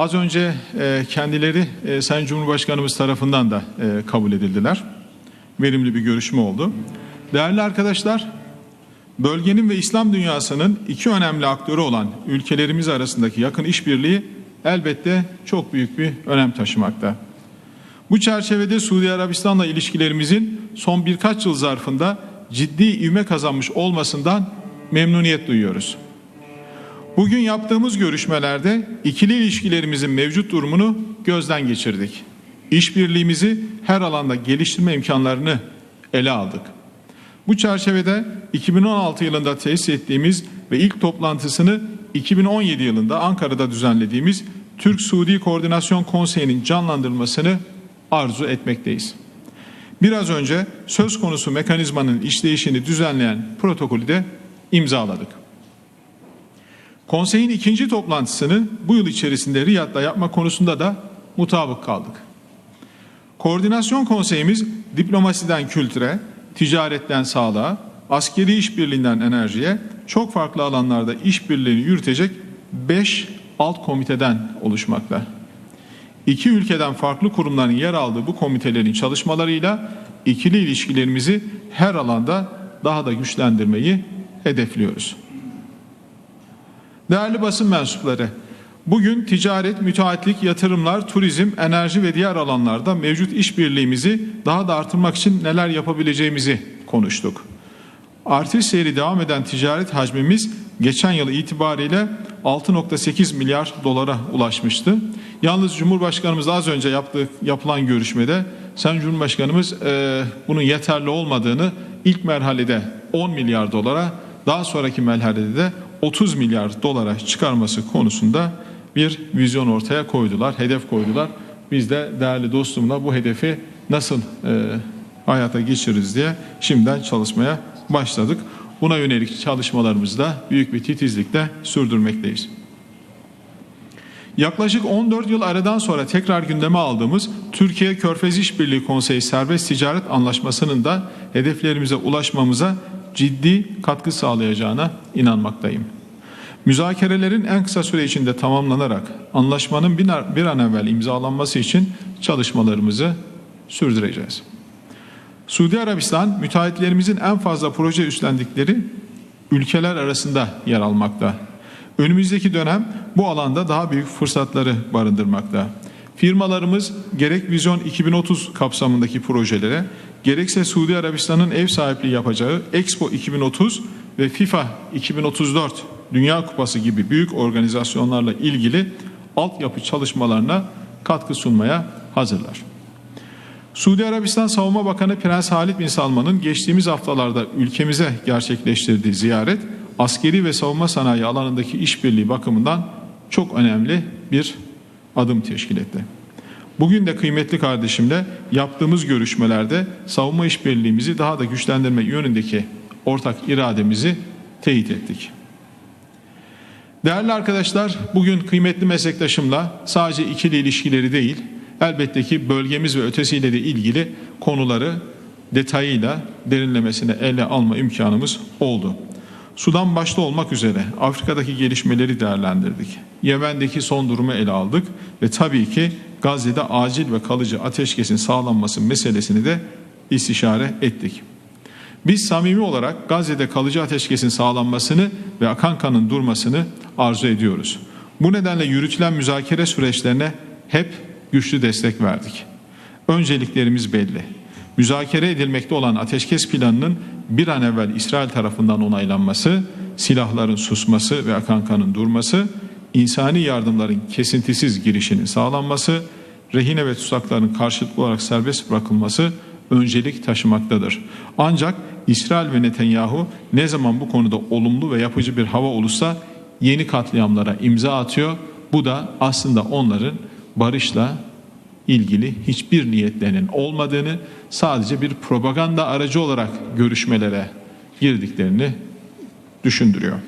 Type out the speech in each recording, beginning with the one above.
Az önce e, kendileri e, Sayın Cumhurbaşkanımız tarafından da e, kabul edildiler. Verimli bir görüşme oldu. Değerli arkadaşlar, bölgenin ve İslam dünyasının iki önemli aktörü olan ülkelerimiz arasındaki yakın işbirliği elbette çok büyük bir önem taşımakta. Bu çerçevede Suudi Arabistan'la ilişkilerimizin son birkaç yıl zarfında ciddi ivme kazanmış olmasından memnuniyet duyuyoruz. Bugün yaptığımız görüşmelerde ikili ilişkilerimizin mevcut durumunu gözden geçirdik. İşbirliğimizi her alanda geliştirme imkanlarını ele aldık. Bu çerçevede 2016 yılında tesis ettiğimiz ve ilk toplantısını 2017 yılında Ankara'da düzenlediğimiz Türk-Suudi Koordinasyon Konseyi'nin canlandırılmasını arzu etmekteyiz. Biraz önce söz konusu mekanizmanın işleyişini düzenleyen protokolü de imzaladık. Konseyin ikinci toplantısını bu yıl içerisinde Riyad'da yapma konusunda da mutabık kaldık. Koordinasyon konseyimiz diplomasiden kültüre, ticaretten sağlığa, askeri işbirliğinden enerjiye çok farklı alanlarda işbirliğini yürütecek 5 alt komiteden oluşmakta. İki ülkeden farklı kurumların yer aldığı bu komitelerin çalışmalarıyla ikili ilişkilerimizi her alanda daha da güçlendirmeyi hedefliyoruz. Değerli basın mensupları, bugün ticaret, müteahhitlik, yatırımlar, turizm, enerji ve diğer alanlarda mevcut işbirliğimizi daha da artırmak için neler yapabileceğimizi konuştuk. Artış seyri devam eden ticaret hacmimiz geçen yıl itibariyle 6.8 milyar dolara ulaşmıştı. Yalnız Cumhurbaşkanımız az önce yaptığı, yapılan görüşmede Sayın Cumhurbaşkanımız e, bunun yeterli olmadığını ilk merhalede 10 milyar dolara daha sonraki merhalede de 30 milyar dolara çıkarması konusunda bir vizyon ortaya koydular, hedef koydular. Biz de değerli dostumla bu hedefi nasıl e, hayata geçiririz diye şimdiden çalışmaya başladık. Buna yönelik çalışmalarımızı da büyük bir titizlikle sürdürmekteyiz. Yaklaşık 14 yıl aradan sonra tekrar gündeme aldığımız Türkiye Körfez İşbirliği Konseyi Serbest Ticaret Anlaşması'nın da hedeflerimize ulaşmamıza ciddi katkı sağlayacağına inanmaktayım. Müzakerelerin en kısa süre içinde tamamlanarak anlaşmanın bir an evvel imzalanması için çalışmalarımızı sürdüreceğiz. Suudi Arabistan müteahhitlerimizin en fazla proje üstlendikleri ülkeler arasında yer almakta. Önümüzdeki dönem bu alanda daha büyük fırsatları barındırmakta. Firmalarımız gerek Vizyon 2030 kapsamındaki projelere, gerekse Suudi Arabistan'ın ev sahipliği yapacağı Expo 2030 ve FIFA 2034 Dünya Kupası gibi büyük organizasyonlarla ilgili altyapı çalışmalarına katkı sunmaya hazırlar. Suudi Arabistan Savunma Bakanı Prens Halid bin Salman'ın geçtiğimiz haftalarda ülkemize gerçekleştirdiği ziyaret askeri ve savunma sanayi alanındaki işbirliği bakımından çok önemli bir adım teşkil etti. Bugün de kıymetli kardeşimle yaptığımız görüşmelerde savunma işbirliğimizi daha da güçlendirme yönündeki ortak irademizi teyit ettik. Değerli arkadaşlar, bugün kıymetli meslektaşımla sadece ikili ilişkileri değil, elbette ki bölgemiz ve ötesiyle de ilgili konuları detayıyla derinlemesine ele alma imkanımız oldu. Sudan başta olmak üzere Afrika'daki gelişmeleri değerlendirdik. Yemen'deki son durumu ele aldık ve tabii ki Gazze'de acil ve kalıcı ateşkesin sağlanması meselesini de istişare ettik. Biz samimi olarak Gazze'de kalıcı ateşkesin sağlanmasını ve akan kanın durmasını arzu ediyoruz. Bu nedenle yürütülen müzakere süreçlerine hep güçlü destek verdik. Önceliklerimiz belli. Müzakere edilmekte olan ateşkes planının bir an evvel İsrail tarafından onaylanması, silahların susması ve akan kanın durması, insani yardımların kesintisiz girişinin sağlanması, rehine ve tutsakların karşılıklı olarak serbest bırakılması öncelik taşımaktadır. Ancak İsrail ve Netanyahu ne zaman bu konuda olumlu ve yapıcı bir hava olursa yeni katliamlara imza atıyor. Bu da aslında onların barışla ilgili hiçbir niyetlerinin olmadığını sadece bir propaganda aracı olarak görüşmelere girdiklerini düşündürüyor.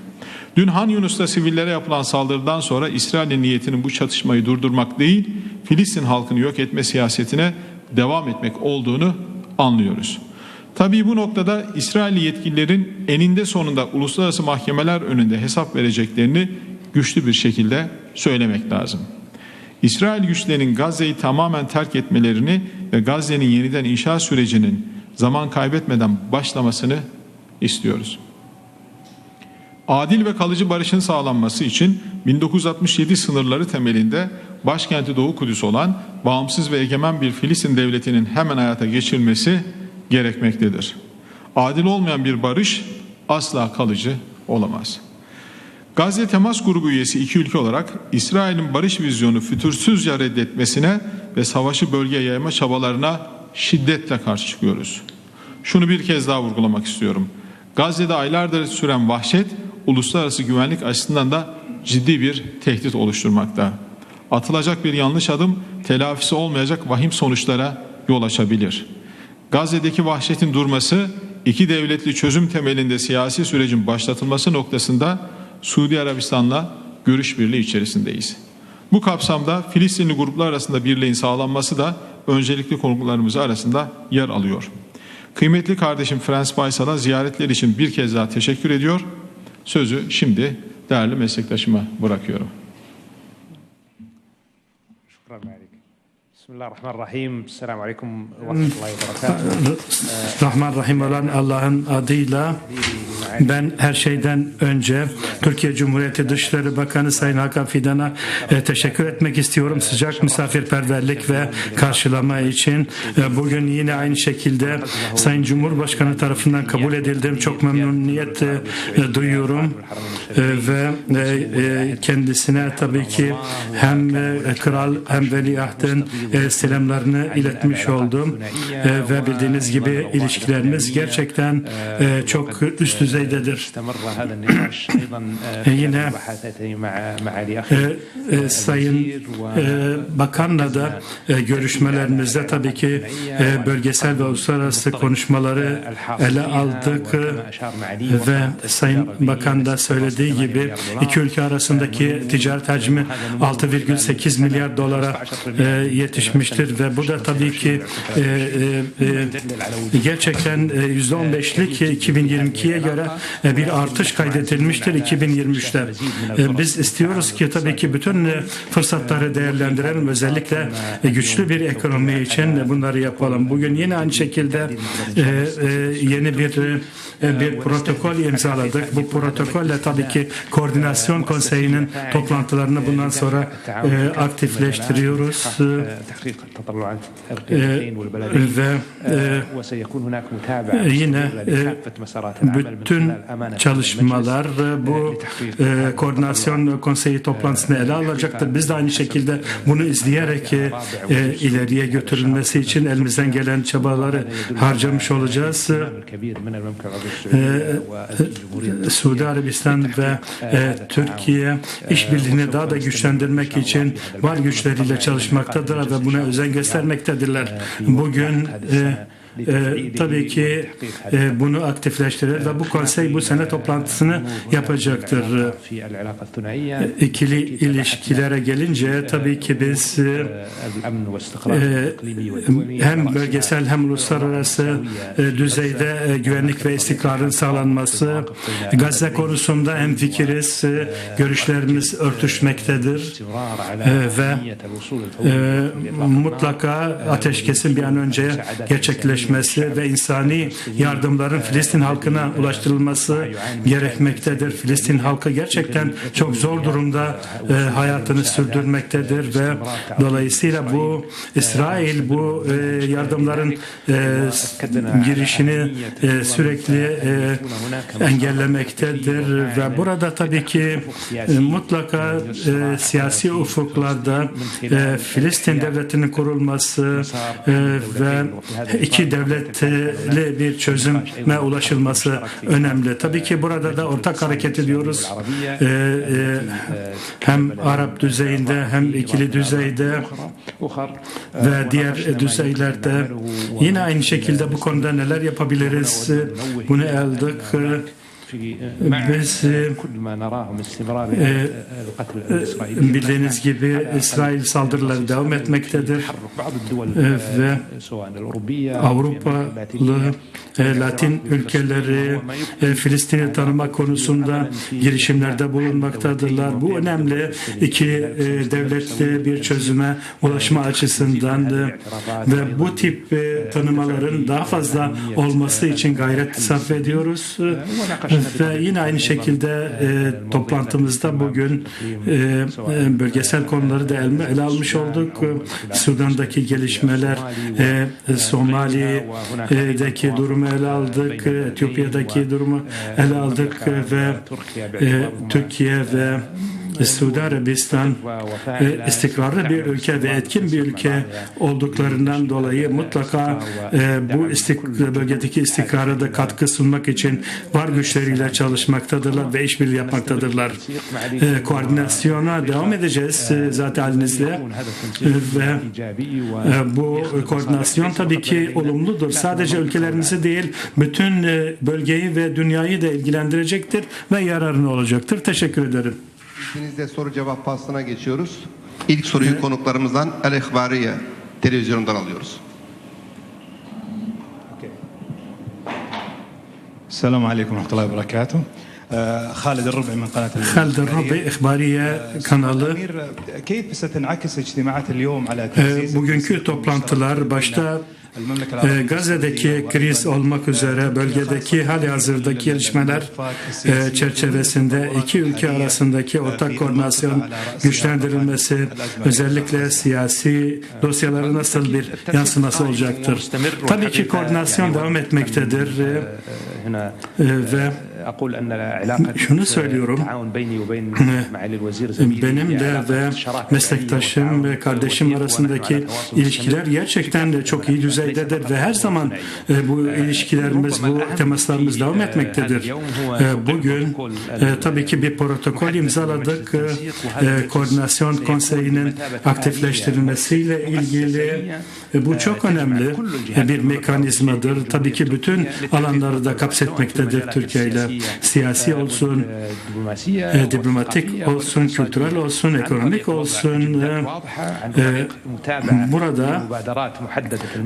Dün Han Yunus'ta sivillere yapılan saldırıdan sonra İsrail'in niyetinin bu çatışmayı durdurmak değil, Filistin halkını yok etme siyasetine devam etmek olduğunu anlıyoruz. Tabii bu noktada İsrailli yetkililerin eninde sonunda uluslararası mahkemeler önünde hesap vereceklerini güçlü bir şekilde söylemek lazım. İsrail güçlerinin Gazze'yi tamamen terk etmelerini ve Gazze'nin yeniden inşa sürecinin zaman kaybetmeden başlamasını istiyoruz. Adil ve kalıcı barışın sağlanması için 1967 sınırları temelinde başkenti Doğu Kudüs olan bağımsız ve egemen bir Filistin devletinin hemen hayata geçirilmesi gerekmektedir. Adil olmayan bir barış asla kalıcı olamaz. Gazze Temas Grubu üyesi iki ülke olarak İsrail'in barış vizyonu fütursuzca reddetmesine ve savaşı bölgeye yayma çabalarına şiddetle karşı çıkıyoruz. Şunu bir kez daha vurgulamak istiyorum. Gazze'de aylardır süren vahşet uluslararası güvenlik açısından da ciddi bir tehdit oluşturmakta. Atılacak bir yanlış adım telafisi olmayacak vahim sonuçlara yol açabilir. Gazze'deki vahşetin durması iki devletli çözüm temelinde siyasi sürecin başlatılması noktasında Suudi Arabistan'la görüş birliği içerisindeyiz. Bu kapsamda Filistinli gruplar arasında birliğin sağlanması da öncelikli konuklarımız arasında yer alıyor. Kıymetli kardeşim Frans Baysal'a ziyaretler için bir kez daha teşekkür ediyor. Sözü şimdi değerli meslektaşıma bırakıyorum. بسم الله الرحمن الرحيم. السلام عليكم ورحمة الله وبركاته. Rahman Rahim olan Allah'ın adıyla ben her şeyden önce Türkiye Cumhuriyeti Dışişleri Bakanı Sayın Hakan Fidan'a e, teşekkür etmek istiyorum. Sıcak misafirperverlik ve karşılama için. E, Bugün yine aynı şekilde Sayın Cumhurbaşkanı tarafından kabul edildim. Çok memnuniyet e, duyuyorum. Ve kendisine tabii ki hem kral hem veliahtın selamlarını iletmiş oldum. Ve bildiğiniz gibi ilişkilerimiz gerçekten çok üst düzeydedir. E, yine e, e Sayın e, Bakan'la da e, görüşmelerimizde tabii ki e, bölgesel ve uluslararası konuşmaları ele aldık e, ve Sayın Bakan da söylediği gibi iki ülke arasındaki ticaret hacmi 6,8 milyar dolara e, yetişmiştir ve bu da tabii ki e, e, e, gerçekten e, %15'lik 2022'ye göre böyle e, bir artış kaydedilmiştir 2023'te. Biz istiyoruz ki tabii ki bütün e, fırsatları değerlendirelim. Özellikle e, güçlü bir ekonomi için bunları yapalım. Bugün yine aynı şekilde yeni bir bir protokol imzaladık. Bu protokolle tabii ki koordinasyon konseyinin toplantılarını bundan sonra aktifleştiriyoruz ve yine bütün bütün çalışmalar bu e, koordinasyon konseyi toplantısında ele alacaktır. Biz de aynı şekilde bunu izleyerek e, ileriye götürülmesi için elimizden gelen çabaları harcamış olacağız. E, Suudi Arabistan ve e, Türkiye işbirliğini daha da güçlendirmek için var güçleriyle çalışmaktadır ve buna özen göstermektedirler. Bugün e, e, tabii ki e, bunu aktifleştirir ve bu konsey bu sene toplantısını yapacaktır. E, ikili ilişkilere gelince tabii ki biz e, e, hem bölgesel hem uluslararası e, düzeyde e, güvenlik ve istikrarın sağlanması, Gazze konusunda hem fikiriz, e, görüşlerimiz örtüşmektedir e, ve e, mutlaka ateşkesin bir an önce gerçekleşmektedir gerçekleşmesi ve insani yardımların Filistin halkına ulaştırılması gerekmektedir. Filistin halkı gerçekten çok zor durumda e, hayatını sürdürmektedir ve dolayısıyla bu İsrail bu e, yardımların e, girişini sürekli engellemektedir ve burada tabii ki mutlaka siyasi ufuklarda Filistin devletinin kurulması ve iki devletli bir çözüme ulaşılması önemli. Tabii ki burada da ortak hareket ediyoruz. E, e, hem Arap düzeyinde hem ikili düzeyde ve diğer düzeylerde yine aynı şekilde bu konuda neler yapabiliriz bunu aldık. Biz e, bildiğiniz gibi İsrail saldırıları devam etmektedir ve Avrupalı Latin ülkeleri Filistin'i tanıma konusunda girişimlerde bulunmaktadırlar. Bu önemli iki devletli bir çözüme ulaşma açısından ve bu tip tanımaların daha fazla olması için gayret sarf ediyoruz ve yine aynı şekilde e, toplantımızda bugün e, e, bölgesel konuları da ele, ele almış olduk. Sudan'daki gelişmeler, e, Somali'deki durumu ele aldık, Etiyopya'daki durumu ele aldık ve e, Türkiye ve Suudi Arabistan istikrarlı bir ülke ve etkin bir ülke olduklarından dolayı mutlaka e, bu bölgedeki istikrara da katkı sunmak için var güçleriyle çalışmaktadırlar ve işbirliği yapmaktadırlar. E, koordinasyona devam edeceğiz e, zaten halinizle E, ve bu koordinasyon tabii ki olumludur. Sadece ülkelerimizi değil bütün bölgeyi ve dünyayı da ilgilendirecektir ve yararına olacaktır. Teşekkür ederim. İzninizle soru cevap faslına geçiyoruz. İlk soruyu konuklarımızdan El İhbariye televizyonundan alıyoruz. السلام عليكم ورحمة الله وبركاته آه، خالد الربعي من قناة Halid Rabi İhbariye kanalı أمير كيف ستنعكس اجتماعات اليوم على e, تعزيز bugünkü toplantılar başta المملكة ee, Gazze'deki kriz olmak üzere bölgedeki hali hazırdaki gelişmeler e, çerçevesinde iki ülke arasındaki ortak koordinasyon güçlendirilmesi özellikle siyasi dosyalara nasıl bir yansıması olacaktır. Tabii ki koordinasyon devam etmektedir e, ve şunu söylüyorum. Benim de ve meslektaşım ve kardeşim arasındaki ilişkiler gerçekten de çok iyi düzeydedir ve her zaman bu ilişkilerimiz, bu temaslarımız devam etmektedir. Bugün tabii ki bir protokol imzaladık. Koordinasyon Konseyi'nin aktifleştirilmesiyle ilgili bu çok önemli bir mekanizmadır. Tabii ki bütün alanları da kapsetmektedir Türkiye ile. Siyasi olsun, e, diplomatik olsun, kültürel olsun, ekonomik olsun. e, e, burada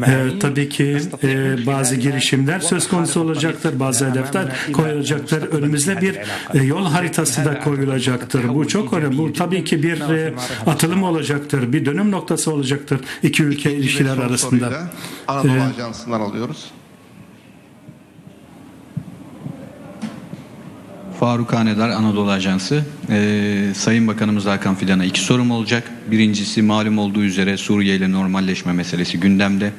e, tabii ki e, bazı girişimler söz konusu olacaktır, bazı hedefler koyulacaktır. Önümüzde bir e, yol haritası da koyulacaktır. Bu çok önemli. Bu tabii ki bir e, atılım olacaktır, bir dönüm noktası olacaktır iki ülke ilişkiler arasında. Anadolu Ajansı'ndan alıyoruz. Faruk Hanedar Anadolu Ajansı. Ee, Sayın Bakanımız Hakan Fidan'a iki sorum olacak. Birincisi malum olduğu üzere Suriye ile normalleşme meselesi gündemde.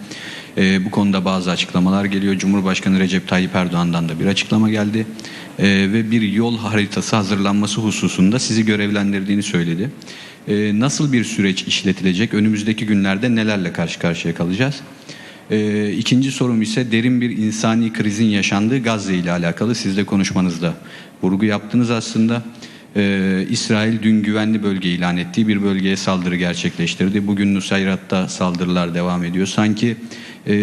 Ee, bu konuda bazı açıklamalar geliyor. Cumhurbaşkanı Recep Tayyip Erdoğan'dan da bir açıklama geldi. Ee, ve bir yol haritası hazırlanması hususunda sizi görevlendirdiğini söyledi. Ee, nasıl bir süreç işletilecek? Önümüzdeki günlerde nelerle karşı karşıya kalacağız? Ee, ikinci sorum ise derin bir insani krizin yaşandığı Gazze ile alakalı. Siz de konuşmanızda vurgu yaptınız aslında. Ee, İsrail dün güvenli bölge ilan ettiği bir bölgeye saldırı gerçekleştirdi. Bugün Nusayrat'ta saldırılar devam ediyor. Sanki e,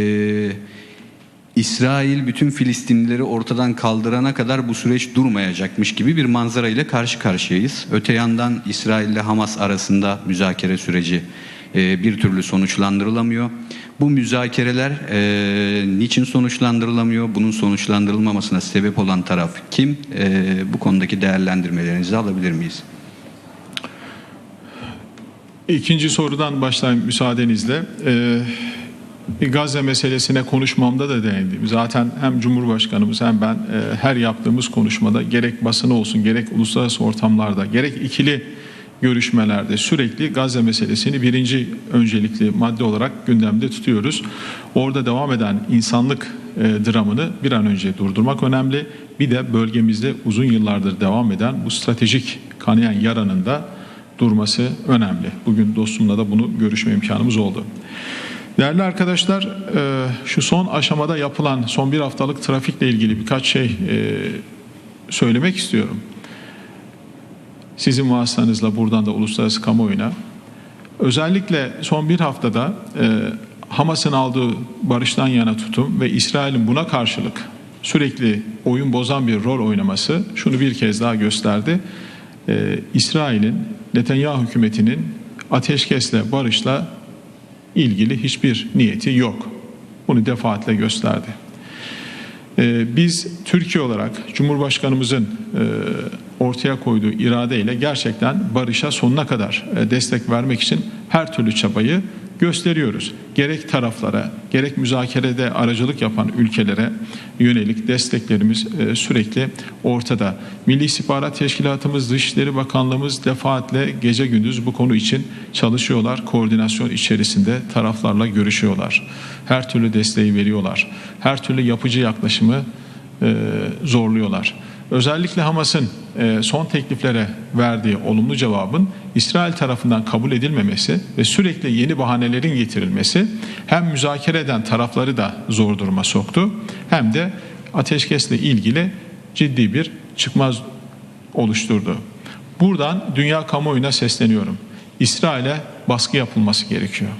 İsrail bütün Filistinlileri ortadan kaldırana kadar bu süreç durmayacakmış gibi bir manzara ile karşı karşıyayız. Öte yandan İsrail ile Hamas arasında müzakere süreci e, bir türlü sonuçlandırılamıyor. Bu müzakereler e, niçin sonuçlandırılamıyor? Bunun sonuçlandırılmamasına sebep olan taraf kim? E, bu konudaki değerlendirmelerinizi alabilir miyiz? İkinci sorudan başlayayım müsaadenizle. Ee, Gazze meselesine konuşmamda da değindim. Zaten hem Cumhurbaşkanımız hem ben e, her yaptığımız konuşmada gerek basın olsun gerek uluslararası ortamlarda gerek ikili görüşmelerde sürekli Gazze meselesini birinci öncelikli madde olarak gündemde tutuyoruz. Orada devam eden insanlık e, dramını bir an önce durdurmak önemli. Bir de bölgemizde uzun yıllardır devam eden bu stratejik kanayan yaranın da durması önemli. Bugün dostumla da bunu görüşme imkanımız oldu. Değerli arkadaşlar, e, şu son aşamada yapılan son bir haftalık trafikle ilgili birkaç şey e, söylemek istiyorum. Sizin vasıtanızla buradan da uluslararası kamuoyuna. Özellikle son bir haftada e, Hamas'ın aldığı barıştan yana tutum ve İsrail'in buna karşılık sürekli oyun bozan bir rol oynaması şunu bir kez daha gösterdi. Ee, İsrail'in Netanyahu hükümetinin ateşkesle barışla ilgili hiçbir niyeti yok. Bunu defaatle gösterdi. Ee, biz Türkiye olarak Cumhurbaşkanımızın e, ortaya koyduğu iradeyle gerçekten barışa sonuna kadar e, destek vermek için her türlü çabayı gösteriyoruz. Gerek taraflara, gerek müzakerede aracılık yapan ülkelere yönelik desteklerimiz e, sürekli ortada. Milli İstihbarat Teşkilatımız, Dışişleri Bakanlığımız defaatle gece gündüz bu konu için çalışıyorlar. Koordinasyon içerisinde taraflarla görüşüyorlar. Her türlü desteği veriyorlar. Her türlü yapıcı yaklaşımı e, zorluyorlar. Özellikle Hamas'ın e, son tekliflere verdiği olumlu cevabın İsrail tarafından kabul edilmemesi ve sürekli yeni bahanelerin getirilmesi hem müzakere eden tarafları da zor duruma soktu hem de ateşkesle ilgili ciddi bir çıkmaz oluşturdu. Buradan dünya kamuoyuna sesleniyorum. İsrail'e baskı yapılması gerekiyor.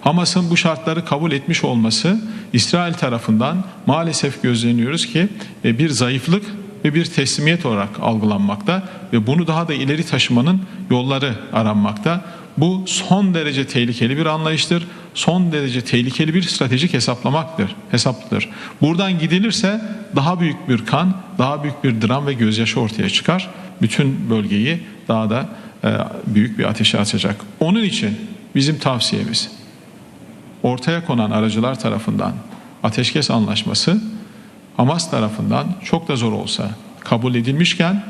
Hamas'ın bu şartları kabul etmiş olması İsrail tarafından maalesef gözleniyoruz ki e, bir zayıflık ve bir teslimiyet olarak algılanmakta ve bunu daha da ileri taşımanın yolları aranmakta. Bu son derece tehlikeli bir anlayıştır. Son derece tehlikeli bir stratejik hesaplamaktır, hesaplıdır. Buradan gidilirse daha büyük bir kan, daha büyük bir dram ve gözyaşı ortaya çıkar. Bütün bölgeyi daha da e, büyük bir ateşe açacak. Onun için bizim tavsiyemiz ortaya konan aracılar tarafından ateşkes anlaşması Hamas tarafından çok da zor olsa kabul edilmişken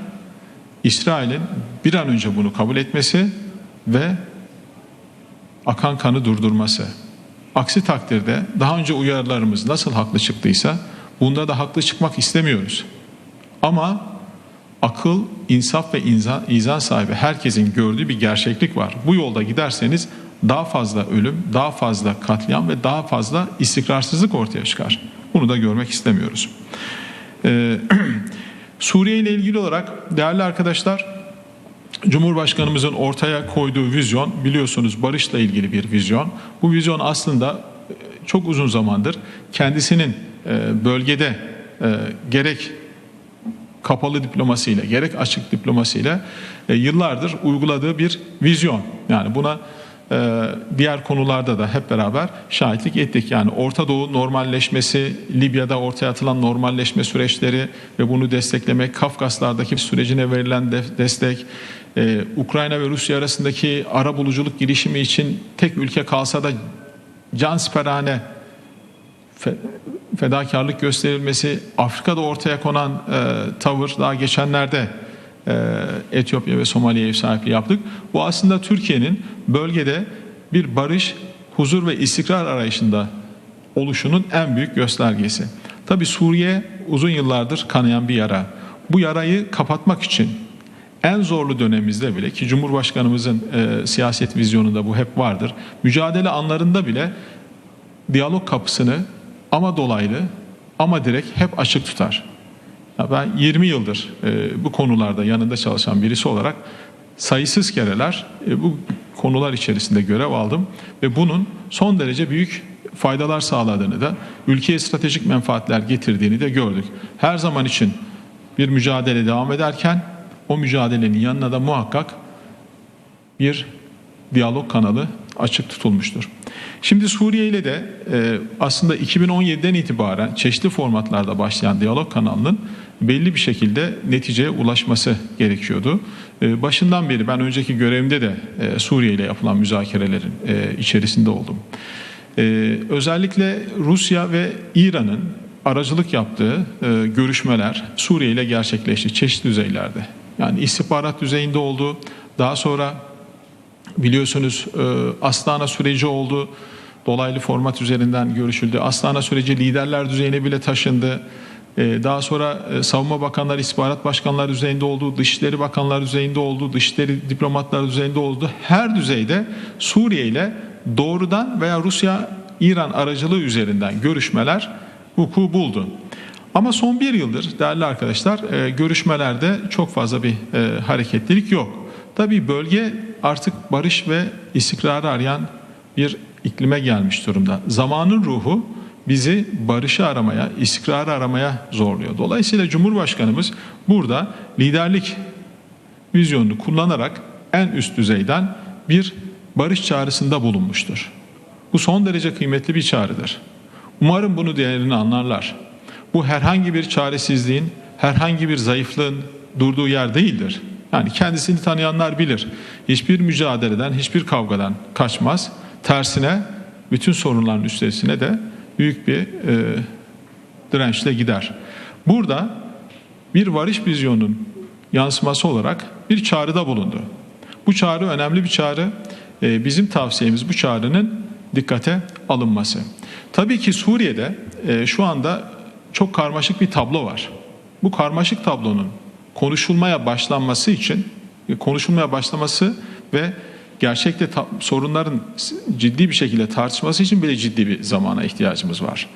İsrail'in bir an önce bunu kabul etmesi ve akan kanı durdurması. Aksi takdirde daha önce uyarılarımız nasıl haklı çıktıysa bunda da haklı çıkmak istemiyoruz. Ama akıl, insaf ve inzan, izan sahibi herkesin gördüğü bir gerçeklik var. Bu yolda giderseniz daha fazla ölüm, daha fazla katliam ve daha fazla istikrarsızlık ortaya çıkar. Bunu da görmek istemiyoruz. Ee, Suriye ile ilgili olarak değerli arkadaşlar Cumhurbaşkanımızın ortaya koyduğu vizyon biliyorsunuz barışla ilgili bir vizyon. Bu vizyon aslında e, çok uzun zamandır kendisinin e, bölgede e, gerek kapalı diplomasiyle gerek açık diplomasiyle yıllardır uyguladığı bir vizyon. Yani buna diğer konularda da hep beraber şahitlik ettik. Yani Orta Doğu normalleşmesi, Libya'da ortaya atılan normalleşme süreçleri ve bunu desteklemek, Kafkaslardaki sürecine verilen destek, Ukrayna ve Rusya arasındaki ara buluculuk girişimi için tek ülke kalsa da can siperhane fedakarlık gösterilmesi, Afrika'da ortaya konan e, tavır daha geçenlerde e, Etiyopya ve Somali'ye ev sahipliği yaptık. Bu aslında Türkiye'nin bölgede bir barış, huzur ve istikrar arayışında oluşunun en büyük göstergesi. Tabi Suriye uzun yıllardır kanayan bir yara. Bu yarayı kapatmak için en zorlu dönemimizde bile ki Cumhurbaşkanımızın e, siyaset vizyonunda bu hep vardır. Mücadele anlarında bile diyalog kapısını ama dolaylı ama direkt hep açık tutar. Ya ben 20 yıldır e, bu konularda yanında çalışan birisi olarak sayısız kereler e, bu konular içerisinde görev aldım ve bunun son derece büyük faydalar sağladığını da ülkeye stratejik menfaatler getirdiğini de gördük. Her zaman için bir mücadele devam ederken o mücadelenin yanına da muhakkak bir diyalog kanalı açık tutulmuştur. Şimdi Suriye ile de e, aslında 2017'den itibaren çeşitli formatlarda başlayan diyalog kanalının belli bir şekilde neticeye ulaşması gerekiyordu. E, başından beri ben önceki görevimde de e, Suriye ile yapılan müzakerelerin içerisinde oldum. Özellikle Rusya ve İran'ın aracılık yaptığı görüşmeler Suriye ile gerçekleşti çeşitli düzeylerde. Yani istihbarat düzeyinde oldu. Daha sonra biliyorsunuz e, Astana süreci oldu. Dolaylı format üzerinden görüşüldü. Astana süreci liderler düzeyine bile taşındı. E, daha sonra e, savunma bakanları, istihbarat başkanları düzeyinde oldu, dışişleri bakanlar düzeyinde oldu, dışişleri diplomatlar düzeyinde oldu. Her düzeyde Suriye ile doğrudan veya Rusya, İran aracılığı üzerinden görüşmeler vuku buldu. Ama son bir yıldır değerli arkadaşlar e, görüşmelerde çok fazla bir hareketlilik yok. Tabii bölge artık barış ve istikrarı arayan bir iklime gelmiş durumda. Zamanın ruhu bizi barışı aramaya, istikrarı aramaya zorluyor. Dolayısıyla Cumhurbaşkanımız burada liderlik vizyonunu kullanarak en üst düzeyden bir barış çağrısında bulunmuştur. Bu son derece kıymetli bir çağrıdır. Umarım bunu değerini anlarlar. Bu herhangi bir çaresizliğin, herhangi bir zayıflığın durduğu yer değildir. Yani kendisini tanıyanlar bilir. Hiçbir mücadeleden, hiçbir kavgadan kaçmaz. Tersine bütün sorunların üstesine de büyük bir e, dirençle gider. Burada bir varış vizyonunun yansıması olarak bir çağrıda bulundu. Bu çağrı önemli bir çağrı. Ee, Bizim tavsiyemiz bu çağrının dikkate alınması. Tabii ki Suriye'de e, şu anda çok karmaşık bir tablo var. Bu karmaşık tablonun konuşulmaya başlanması için konuşulmaya başlaması ve gerçekte sorunların ciddi bir şekilde tartışması için bile ciddi bir zamana ihtiyacımız var.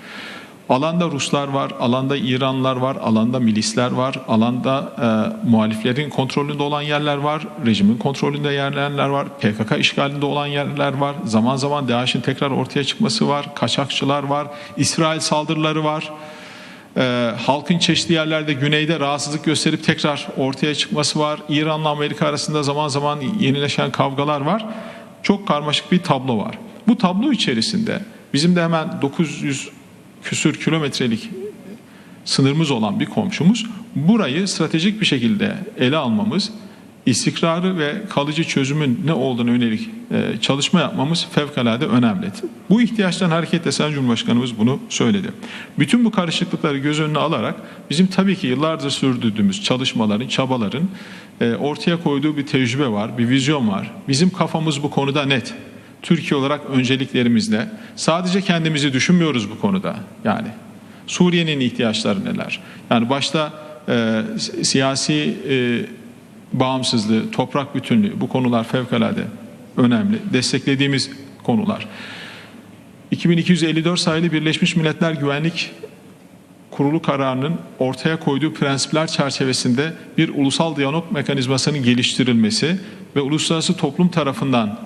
Alanda Ruslar var, alanda İranlılar var, alanda milisler var, alanda e, muhaliflerin kontrolünde olan yerler var, rejimin kontrolünde yerler var, PKK işgalinde olan yerler var, zaman zaman DAEŞ'in tekrar ortaya çıkması var, kaçakçılar var, İsrail saldırıları var. E, halkın çeşitli yerlerde güneyde rahatsızlık gösterip tekrar ortaya çıkması var. İran'la Amerika arasında zaman zaman yenileşen kavgalar var. Çok karmaşık bir tablo var. Bu tablo içerisinde bizim de hemen 900 küsür kilometrelik sınırımız olan bir komşumuz burayı stratejik bir şekilde ele almamız, istikrarı ve kalıcı çözümün ne olduğunu yönelik e, çalışma yapmamız fevkalade önemli. Bu ihtiyaçtan hareketle Sayın Cumhurbaşkanımız bunu söyledi. Bütün bu karışıklıkları göz önüne alarak bizim tabii ki yıllardır sürdürdüğümüz çalışmaların, çabaların e, ortaya koyduğu bir tecrübe var, bir vizyon var. Bizim kafamız bu konuda net. Türkiye olarak önceliklerimizle sadece kendimizi düşünmüyoruz bu konuda. Yani Suriye'nin ihtiyaçları neler? Yani başta e, siyasi e, bağımsızlığı, toprak bütünlüğü bu konular fevkalade önemli. Desteklediğimiz konular. 2254 sayılı Birleşmiş Milletler Güvenlik Kurulu kararının ortaya koyduğu prensipler çerçevesinde bir ulusal diyalog mekanizmasının geliştirilmesi ve uluslararası toplum tarafından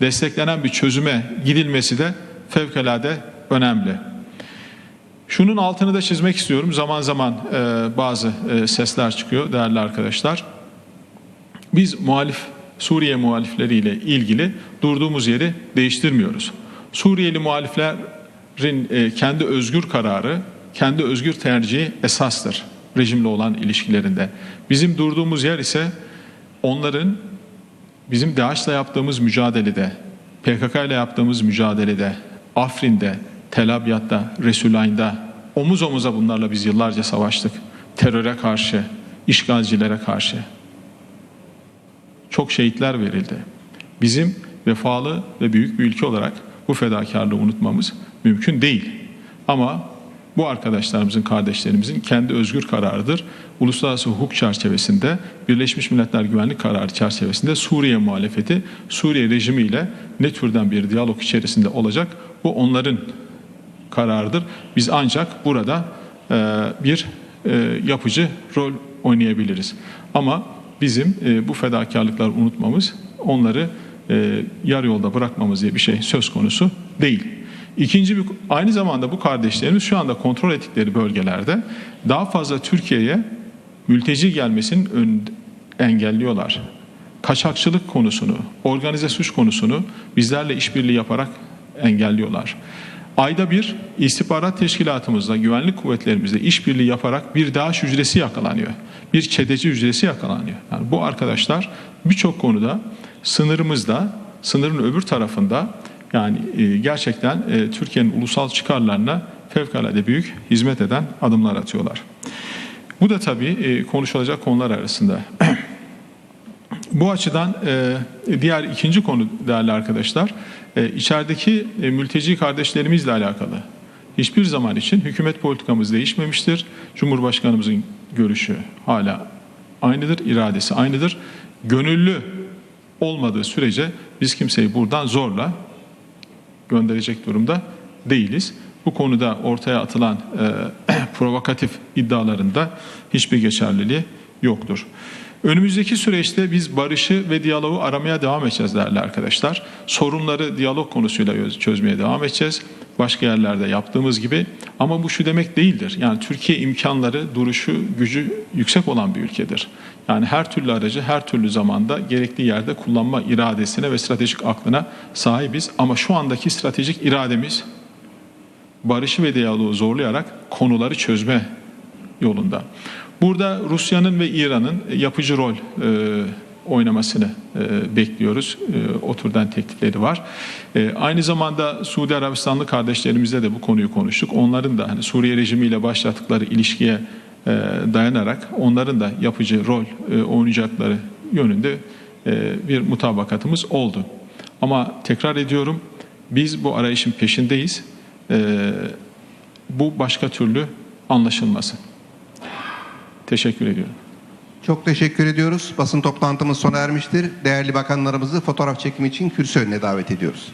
desteklenen bir çözüme gidilmesi de fevkalade önemli. Şunun altını da çizmek istiyorum. Zaman zaman e, bazı e, sesler çıkıyor değerli arkadaşlar. Biz muhalif Suriye muhalifleriyle ilgili durduğumuz yeri değiştirmiyoruz. Suriyeli muhaliflerin e, kendi özgür kararı, kendi özgür tercihi esastır rejimle olan ilişkilerinde. Bizim durduğumuz yer ise onların bizim DAEŞ'le yaptığımız mücadelede, PKK ile yaptığımız mücadelede, Afrin'de, Tel Abyad'da, Resulayn'da omuz omuza bunlarla biz yıllarca savaştık. Teröre karşı, işgalcilere karşı. Çok şehitler verildi. Bizim vefalı ve büyük bir ülke olarak bu fedakarlığı unutmamız mümkün değil. Ama bu arkadaşlarımızın, kardeşlerimizin kendi özgür kararıdır. Uluslararası hukuk çerçevesinde, Birleşmiş Milletler Güvenlik Kararı çerçevesinde Suriye muhalefeti, Suriye rejimiyle ne türden bir diyalog içerisinde olacak? Bu onların kararıdır. Biz ancak burada e, bir e, yapıcı rol oynayabiliriz. Ama bizim e, bu fedakarlıkları unutmamız, onları e, yarı yolda bırakmamız diye bir şey söz konusu değil. İkinci bir, aynı zamanda bu kardeşlerimiz şu anda kontrol ettikleri bölgelerde daha fazla Türkiye'ye mülteci gelmesinin ön, engelliyorlar. Kaçakçılık konusunu, organize suç konusunu bizlerle işbirliği yaparak engelliyorlar. Ayda bir istihbarat teşkilatımızla, güvenlik kuvvetlerimizle işbirliği yaparak bir DAEŞ hücresi yakalanıyor. Bir çeteci hücresi yakalanıyor. Yani bu arkadaşlar birçok konuda sınırımızda, sınırın öbür tarafında yani e, gerçekten e, Türkiye'nin ulusal çıkarlarına fevkalade büyük hizmet eden adımlar atıyorlar. Bu da tabii e, konuşulacak konular arasında. Bu açıdan diğer ikinci konu değerli arkadaşlar, içerideki mülteci kardeşlerimizle alakalı hiçbir zaman için hükümet politikamız değişmemiştir. Cumhurbaşkanımızın görüşü hala aynıdır, iradesi aynıdır. Gönüllü olmadığı sürece biz kimseyi buradan zorla gönderecek durumda değiliz. Bu konuda ortaya atılan e, provokatif iddialarında hiçbir geçerliliği yoktur. Önümüzdeki süreçte biz barışı ve diyaloğu aramaya devam edeceğiz değerli arkadaşlar. Sorunları diyalog konusuyla öz- çözmeye devam edeceğiz. Başka yerlerde yaptığımız gibi. Ama bu şu demek değildir. Yani Türkiye imkanları, duruşu, gücü yüksek olan bir ülkedir. Yani her türlü aracı her türlü zamanda gerektiği yerde kullanma iradesine ve stratejik aklına sahibiz. Ama şu andaki stratejik irademiz barışı ve diyaloğu zorlayarak konuları çözme yolunda. Burada Rusya'nın ve İran'ın yapıcı rol e, oynamasını e, bekliyoruz. E, o teklifleri var. E, aynı zamanda Suudi Arabistanlı kardeşlerimizle de bu konuyu konuştuk. Onların da hani Suriye rejimiyle başlattıkları ilişkiye e, dayanarak onların da yapıcı rol e, oynayacakları yönünde e, bir mutabakatımız oldu. Ama tekrar ediyorum biz bu arayışın peşindeyiz. E, bu başka türlü anlaşılmasın. Teşekkür ediyorum. Çok teşekkür ediyoruz. Basın toplantımız sona ermiştir. Değerli bakanlarımızı fotoğraf çekimi için kürsü önüne davet ediyoruz.